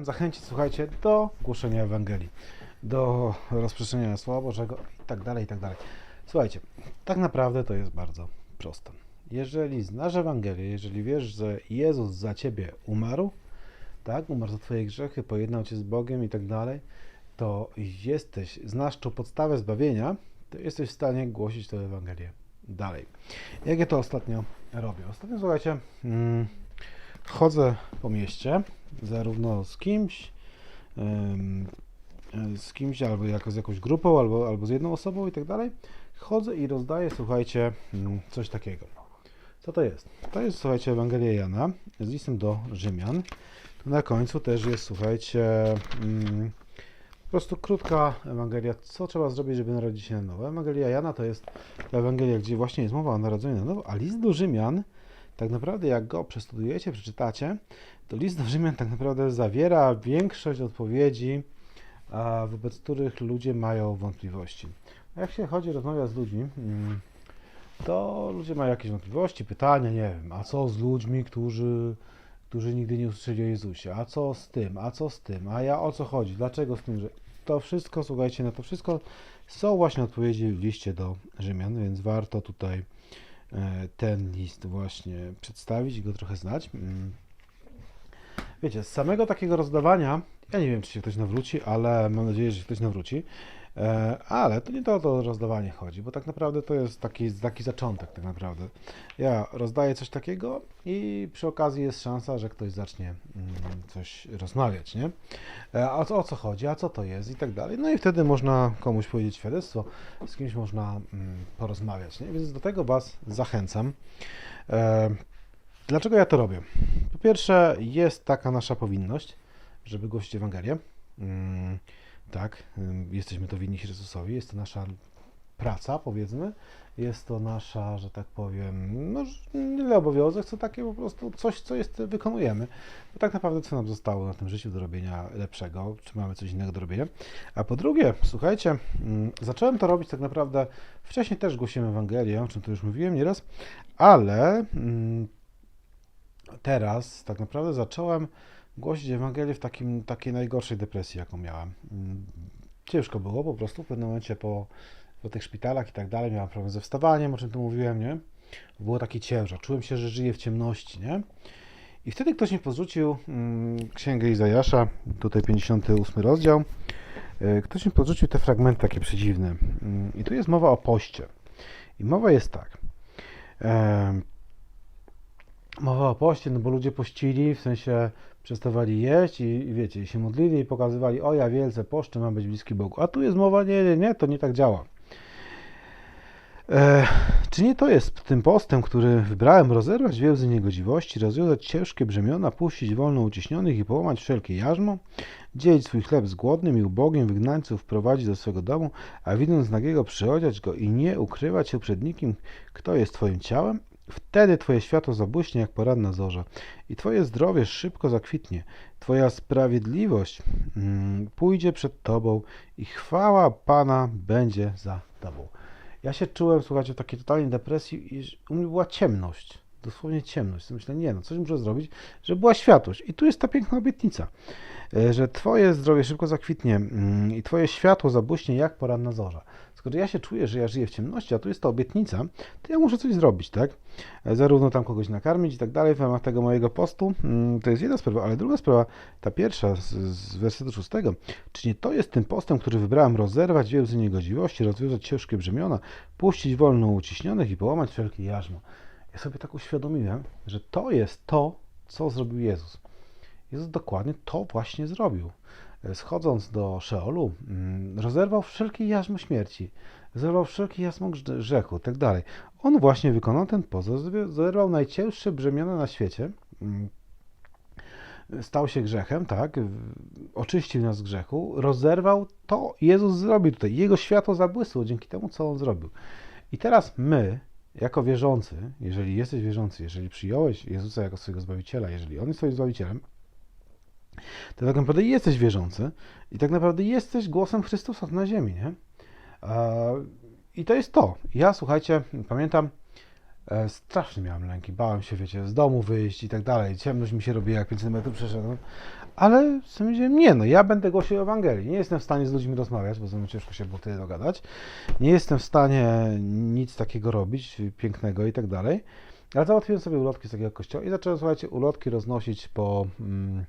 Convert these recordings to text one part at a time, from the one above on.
zachęcić, słuchajcie, do głoszenia Ewangelii, do rozprzestrzeniania Słowa Bożego i tak dalej, i tak dalej. Słuchajcie, tak naprawdę to jest bardzo proste. Jeżeli znasz Ewangelię, jeżeli wiesz, że Jezus za ciebie umarł, tak, umarł za twoje grzechy, pojednał cię z Bogiem i tak dalej, to jesteś, znasz tą podstawę zbawienia, to jesteś w stanie głosić tę Ewangelię dalej. Jak ja to ostatnio robię? Ostatnio, słuchajcie, mm, chodzę po mieście, zarówno z kimś, em, z kimś, albo jako z jakąś grupą, albo, albo z jedną osobą i tak dalej. Chodzę i rozdaję, słuchajcie, mm, coś takiego. Co to jest? To jest, słuchajcie, Ewangelia Jana z listem do Rzymian. Na końcu też jest, słuchajcie, mm, po prostu krótka Ewangelia, co trzeba zrobić, żeby narodzić się na nowo. Ewangelia Jana to jest Ewangelia, gdzie właśnie jest mowa o narodzeniu na nowo, a list do Rzymian, tak naprawdę jak go przestudujecie, przeczytacie, to list do Rzymian tak naprawdę zawiera większość odpowiedzi, wobec których ludzie mają wątpliwości. Jak się chodzi, rozmawia z ludźmi, mm, to ludzie mają jakieś wątpliwości, pytania, nie wiem, a co z ludźmi, którzy, którzy nigdy nie usłyszeli o Jezusie, a co z tym, a co z tym, a ja o co chodzi, dlaczego z tym, że to wszystko, słuchajcie, na to wszystko są właśnie odpowiedzi w liście do Rzymian, więc warto tutaj ten list właśnie przedstawić i go trochę znać. Mm. Wiecie, z samego takiego rozdawania, ja nie wiem, czy się ktoś nawróci, ale mam nadzieję, że się ktoś nawróci. E, Ale to nie to to rozdawanie chodzi, bo tak naprawdę to jest taki, taki zaczątek, tak naprawdę. Ja rozdaję coś takiego i przy okazji jest szansa, że ktoś zacznie mm, coś rozmawiać, nie? E, A co, o co chodzi, a co to jest i tak dalej. No i wtedy można komuś powiedzieć świadectwo, z kimś można mm, porozmawiać, nie? Więc do tego Was zachęcam. E, Dlaczego ja to robię? Po pierwsze, jest taka nasza powinność, żeby głosić Ewangelię. Tak, jesteśmy to winni Chrystusowi, jest to nasza praca, powiedzmy. Jest to nasza, że tak powiem, no nie obowiązek, co takie po prostu coś, co jest, wykonujemy. Bo tak naprawdę co nam zostało na tym życiu do robienia lepszego, czy mamy coś innego do robienia. A po drugie, słuchajcie, zacząłem to robić tak naprawdę, wcześniej też głosiłem Ewangelię, o czym tu już mówiłem nieraz, ale teraz tak naprawdę zacząłem głosić Ewangelię w takim, takiej najgorszej depresji, jaką miałem. Mm, Ciężko było po prostu w pewnym momencie po, po tych szpitalach i tak dalej, miałem problem ze wstawaniem, o czym tu mówiłem, nie? Było taki ciężar, czułem się, że żyję w ciemności, nie? I wtedy ktoś mi podrzucił mm, księgę Izajasza, tutaj 58 rozdział. E, Ktoś mi podrzucił te fragmenty takie przedziwne. Mm, I tu jest mowa o poście. I mowa jest tak. Em, Mowa o poście, no bo ludzie pościli, w sensie przestawali jeść i, wiecie, i się modlili i pokazywali, o ja wielce poszczę, mam być bliski Bogu. A tu jest mowa, nie, nie, nie, to nie tak działa. E, czy nie to jest tym postem, który wybrałem, rozerwać więzy niegodziwości, rozwiązać ciężkie brzemiona, puścić wolno uciśnionych i połamać wszelkie jarzmo, dzielić swój chleb z głodnym i ubogim, wygnańców wprowadzić do swego domu, a widząc nagiego przyodziać go i nie ukrywać się przed nikim, kto jest Twoim ciałem? Wtedy Twoje światło zabłyśnie jak poranna zorza i Twoje zdrowie szybko zakwitnie. Twoja sprawiedliwość mm, pójdzie przed Tobą i chwała Pana będzie za Tobą. Ja się czułem, słuchajcie, w takiej totalnej depresji i u mnie była ciemność. Dosłownie ciemność. Myślę, nie no, coś muszę zrobić, żeby była światłość. I tu jest ta piękna obietnica, e, że Twoje zdrowie szybko zakwitnie mm, i Twoje światło zabłyśnie jak poranna zorza. Skoro ja się czuję, że ja żyję w ciemności, a tu jest ta obietnica, to ja muszę coś zrobić, tak? E, Zarówno tam kogoś nakarmić i tak dalej w ramach tego mojego postu. mm, To jest jedna sprawa, ale druga sprawa, ta pierwsza z, z wersetu szóstego. Czy nie to jest tym postem, który wybrałem rozerwać więzy niegodziwości, rozwiązać ciężkie brzemiona, puścić wolno uciśnionych i połamać wszelkie jarzmo? Ja sobie tak uświadomiłem, że to jest to, co zrobił Jezus. Jezus dokładnie to właśnie zrobił. E, Schodząc do Szeolu, mm, rozerwał wszelkie jarzmo śmierci, zerwał wszelkie grze- grzechu, tak dalej. On właśnie wykonał ten post, zerwie- zerwał najcięższe brzemiona na świecie, mm, stał się grzechem, tak, oczyścił nas z grzechu, rozerwał to, Jezus zrobił tutaj. Jego światło zabłysło dzięki temu, co On zrobił. I teraz my, jako wierzący, jeżeli jesteś wierzący, jeżeli przyjąłeś Jezusa jako swojego Zbawiciela, jeżeli On jest Twoim Zbawicielem, to tak naprawdę jesteś wierzący i tak naprawdę jesteś głosem Chrystusa na ziemi, nie? I to jest to. Ja, słuchajcie, pamiętam, e, strasznie miałem lęki, bałem się, wiecie, z domu wyjść i tak dalej. Ciemność mi się robiła, jak 5 metrów przeszedłem, ale stwierdziłem, nie no, ja będę głosił Ewangelii. Nie jestem w stanie z ludźmi rozmawiać, bo ze mną ciężko się było wtedy dogadać. Nie jestem w stanie nic takiego robić, pięknego i tak dalej. Ale załatwiłem sobie ulotki z takiego kościoła i zacząłem, słuchajcie, ulotki roznosić po, mm,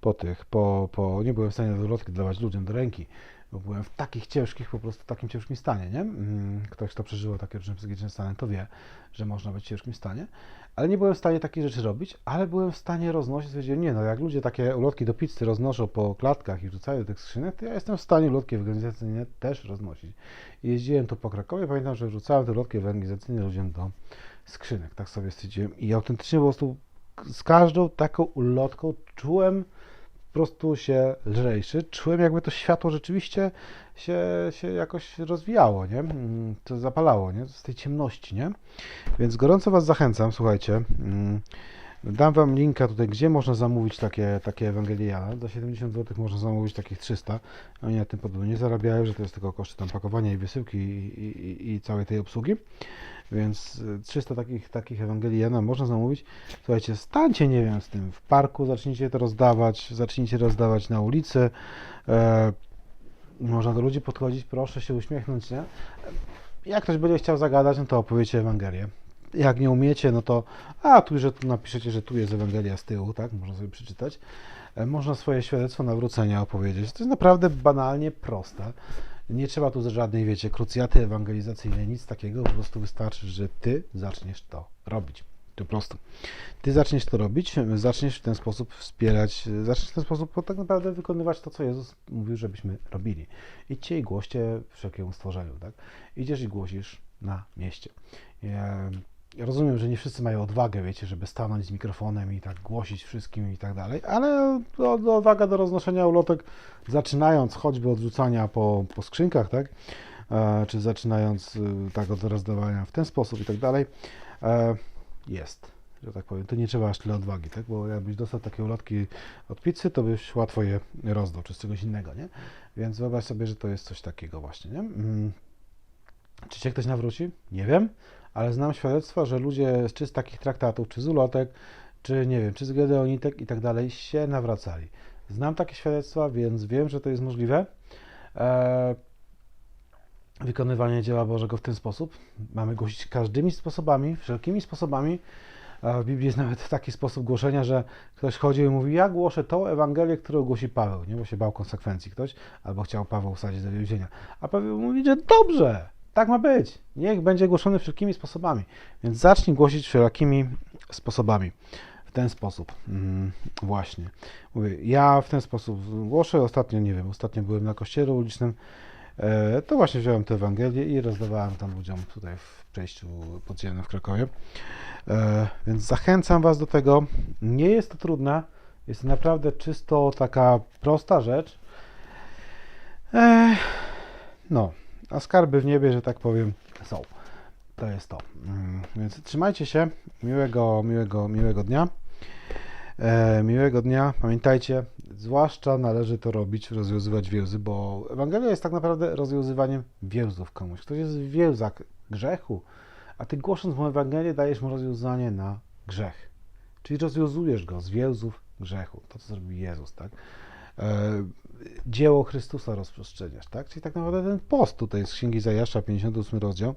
po tych, po, po, nie byłem w stanie ulotki dawać ludziom do ręki, bo byłem w takich ciężkich, po prostu takim ciężkim stanie, nie? Mm, Ktoś, kto przeżywał takie różne psychiczne stany, to wie, że można być w ciężkim stanie, ale nie byłem w stanie takich rzeczy robić, ale byłem w stanie roznosić, stwierdziłem, nie no, jak ludzie takie ulotki do pizzy roznoszą po klatkach i rzucają do tych skrzynek, to ja jestem w stanie ulotki ewangelizacyjne też roznosić. Jeździłem tu po Krakowie, pamiętam, że rzucałem te ulotki ewangelizacyjne ludziom do skrzynek, tak sobie stwierdziłem. I autentycznie po prostu z każdą taką ulotką czułem prostu się lżejszy, czułem jakby to światło rzeczywiście się, się jakoś rozwijało, nie? Mm, To zapalało, nie? Z tej ciemności, nie? Więc gorąco Was zachęcam, słuchajcie. Dam Wam linka tutaj, gdzie można zamówić takie, takie Ewangeliana. Za 70 zł można zamówić takich 300. Oni na tym podobno nie zarabiają, że to jest tylko koszty tam pakowania i wysyłki i, i, i całej tej obsługi. Więc y, 300 takich, takich Ewangeliana można zamówić. Słuchajcie, stańcie, nie wiem, z tym w parku, zacznijcie to rozdawać, zacznijcie rozdawać na ulicy. E, można do ludzi podchodzić, proszę się uśmiechnąć, nie? Jak ktoś będzie chciał zagadać, no to opowiecie Ewangelię. Jak nie umiecie, no to a tu, że tu napiszecie, że tu jest Ewangelia z tyłu, tak? Można sobie przeczytać. E, Można swoje świadectwo nawrócenia opowiedzieć. To jest naprawdę banalnie proste. Nie trzeba tu żadnej, wiecie, krucjaty ewangelizacyjnej, nic takiego. Po prostu wystarczy, że ty zaczniesz to robić. Po prostu. Ty zaczniesz to robić, zaczniesz w ten sposób wspierać, zaczniesz w ten sposób tak naprawdę wykonywać to, co Jezus mówił, żebyśmy robili. Idźcie i głoście wszelkiemu stworzeniu, tak? Idziesz i głosisz na mieście. Ja, rozumiem, że nie wszyscy mają odwagę, wiecie, żeby stanąć z mikrofonem i tak głosić wszystkim i tak dalej, ale odwaga do roznoszenia ulotek, zaczynając choćby od rzucania po, po skrzynkach, tak? E, czy zaczynając y, tak od rozdawania w ten sposób i tak dalej, e, jest, że tak powiem. To nie trzeba aż tyle odwagi, tak? Bo jakbyś dostał takie ulotki od pizzy, to byś łatwo je rozdał, czy z czegoś innego, nie? Więc wyobraź sobie, że to jest coś takiego właśnie, nie? Mm. Czy się ktoś nawróci? Nie wiem, ale znam świadectwa, że ludzie czy z takich traktatów, czy z ulotek, czy nie wiem, czy z gedeonitek i tak dalej się nawracali. Znam takie świadectwa, więc wiem, że to jest możliwe. E, wykonywanie dzieła Bożego w ten sposób. Mamy głosić każdymi sposobami, wszelkimi sposobami. A W Biblii jest nawet taki sposób głoszenia, że ktoś chodził i mówi, ja głoszę tą Ewangelię, którą głosi Paweł, nie? bo się bał konsekwencji ktoś, albo chciał Paweł wsadzić do więzienia. A Paweł mówi, że dobrze, tak ma być. Niech będzie głoszony wszelkimi sposobami. Więc zacznij głosić wszelakimi sposobami. W ten sposób. Mm, właśnie. Mówię, ja w ten sposób głoszę. Ostatnio, nie wiem, ostatnio byłem na kościele ulicznym. E, to właśnie wziąłem tę Ewangelię i rozdawałem tam ludziom tutaj w przejściu podziemnym w Krakowie. E, więc zachęcam Was do tego. Nie jest to trudne. Jest to naprawdę czysto taka prosta rzecz. E, no, a skarby w niebie, że tak powiem, są. To jest to. Mm, Więc trzymajcie się. Miłego, miłego, miłego dnia. E, miłego dnia. Pamiętajcie, zwłaszcza należy to robić, rozwiązywać więzy, bo Ewangelia jest tak naprawdę rozwiązywaniem więzów komuś. Ktoś jest w więzach grzechu, a ty głosząc mu Ewangelię dajesz mu rozwiązanie na grzech. Czyli rozwiązujesz go z więzów grzechu. To, co zrobił Jezus, tak? E, dzieło Chrystusa rozprzestrzeniasz, tak? Czyli tak naprawdę ten post tutaj z Księgi Zajasza, 58 rozdział.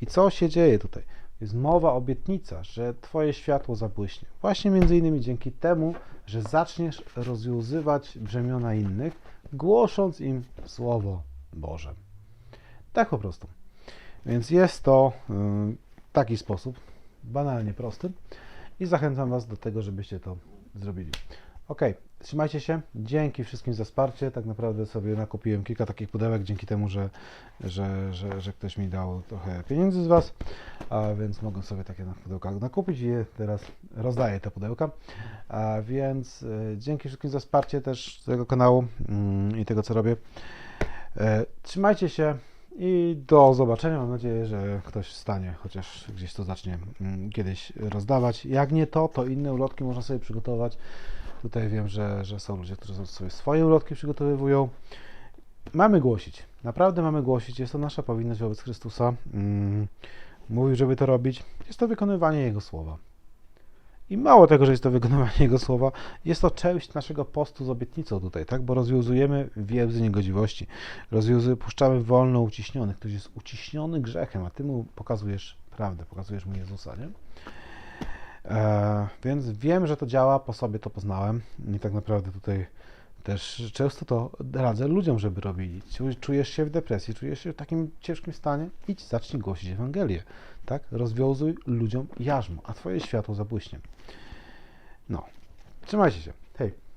I co się dzieje tutaj? Jest mowa, obietnica, że Twoje światło zabłyśnie. Właśnie między innymi dzięki temu, że zaczniesz rozwiązywać brzemiona innych, głosząc im Słowo Boże. Tak po prostu. Więc jest to y, taki sposób, banalnie prosty i zachęcam Was do tego, żebyście to zrobili. Ok, trzymajcie się. Dzięki wszystkim za wsparcie. Tak naprawdę sobie nakupiłem kilka takich pudełek dzięki temu, że, że, że, że ktoś mi dał trochę pieniędzy z Was, a więc mogę sobie takie pudełka nakupić i teraz rozdaję te pudełka. A więc e, dzięki wszystkim za wsparcie też tego kanału mm, i tego, co robię. E, Trzymajcie się i do zobaczenia. Mam nadzieję, że ktoś wstanie, chociaż gdzieś to zacznie mm, kiedyś rozdawać. Jak nie to, to inne ulotki można sobie przygotować. Tutaj wiem, że, że są ludzie, którzy sobie swoje ulotki przygotowywują. Mamy głosić. Naprawdę mamy głosić. Jest to nasza powinność wobec Chrystusa. Mm, Mówił, żeby to robić. Jest to wykonywanie Jego słowa. I mało tego, że jest to wykonywanie Jego słowa, jest to część naszego postu z obietnicą tutaj, tak? Bo rozwiązujemy więzy niegodziwości. Rozwiązuj, puszczamy wolno uciśnionych. Ktoś jest uciśniony grzechem, a Ty mu pokazujesz prawdę, pokazujesz mu Jezusa, nie? E, więc wiem, że to działa, po sobie to poznałem i tak naprawdę tutaj też często to radzę ludziom, żeby robili. Czu- Czujesz się w depresji, czujesz się w takim ciężkim stanie, idź, zacznij głosić Ewangelię, tak? Rozwiązuj ludziom jarzmo, a Twoje światło zabłyśnie. No, trzymajcie się. Hej.